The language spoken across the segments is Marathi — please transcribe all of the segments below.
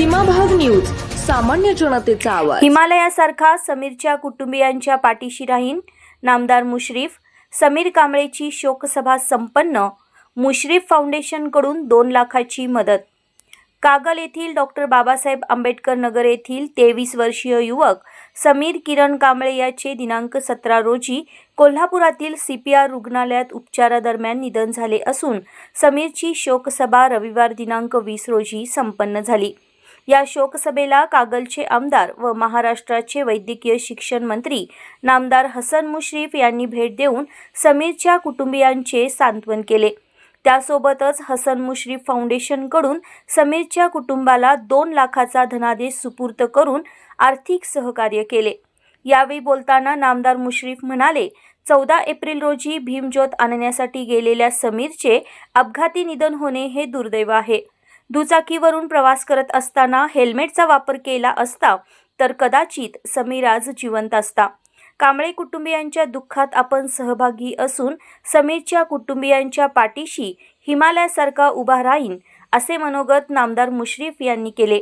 सामान्य जनतेचा आवाज. हिमालयासारखा समीरच्या कुटुंबियांच्या पाठीशी राहीन नामदार मुश्रीफ. समीर कांबळेची शोकसभा संपन्न मुश्रीफ फाउंडेशनकडून दोन लाखाची मदत. कागल येथील डॉक्टर बाबासाहेब आंबेडकर नगर येथील तेवीस वर्षीय युवक समीर किरण कांबळे याचे दिनांक सतरा रोजी कोल्हापुरातील सी पी आर रुग्णालयात उपचारादरम्यान निधन झाले असून समीरची शोकसभा रविवार दिनांक वीस रोजी संपन्न झाली. या शोकसभेला कागलचे आमदार व महाराष्ट्राचे वैद्यकीय शिक्षण मंत्री नामदार हसन मुश्रीफ यांनी भेट देऊन समीरच्या कुटुंबियांचे सांत्वन केले. त्यासोबतच हसन मुश्रीफ फाउंडेशनकडून समीरच्या कुटुंबाला दोन लाखाचा धनादेश सुपूर्त करून आर्थिक सहकार्य केले. यावेळी बोलताना नामदार मुश्रीफ म्हणाले चौदा एप्रिल रोजी भीमज्योत आणण्यासाठी गेलेल्या समीरचे अपघाती निधन होणे हे दुर्दैव आहे. दुचाकीवरून प्रवास करत असताना हेल्मेटचा वापर केला असता तर कदाचित समीर आज जिवंत असता. कांबळे कुटुंबियांच्या दुःखात आपण सहभागी असून समीरच्या कुटुंबियांच्या पाठीशी हिमालयासारखा उभा राहीन असे मनोगत नामदार मुश्रीफ यांनी केले.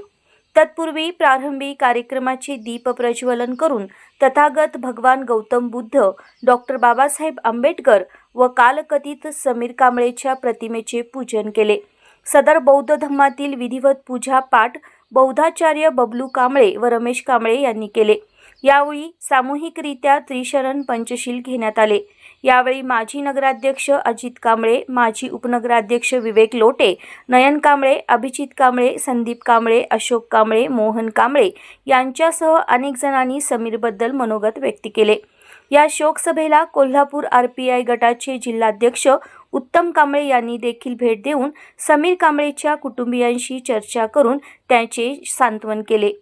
तत्पूर्वी प्रारंभी कार्यक्रमाचे दीप प्रज्वलन करून तथागत भगवान गौतम बुद्ध डॉक्टर बाबासाहेब आंबेडकर व कालकथित समीर कांबळेच्या प्रतिमेचे पूजन केले. सदर बौद्ध धम्मातील विधिवत पूजा पाठ बौद्धाचार्य बबलू कांबळे व रमेश कांबळे यांनी केले. यावेळी सामूहिकरित्या त्रिशरण पंचशील घेण्यात आले. यावेळी माजी नगराध्यक्ष अजित कांबळे माजी उपनगराध्यक्ष विवेक लोटे नयन कांबळे अभिजित कांबळे संदीप कांबळे अशोक कांबळे मोहन कांबळे यांच्यासह अनेक जणांनी समीरबद्दल मनोगत व्यक्त केले. या शोकसभेला कोल्हापूर आर पी आय गटाचे जिल्हाध्यक्ष उत्तम कांबळे यांनी देखील भेट देऊन समीर कांबळेच्या कुटुंबियांशी चर्चा करून त्यांचे सांत्वन केले.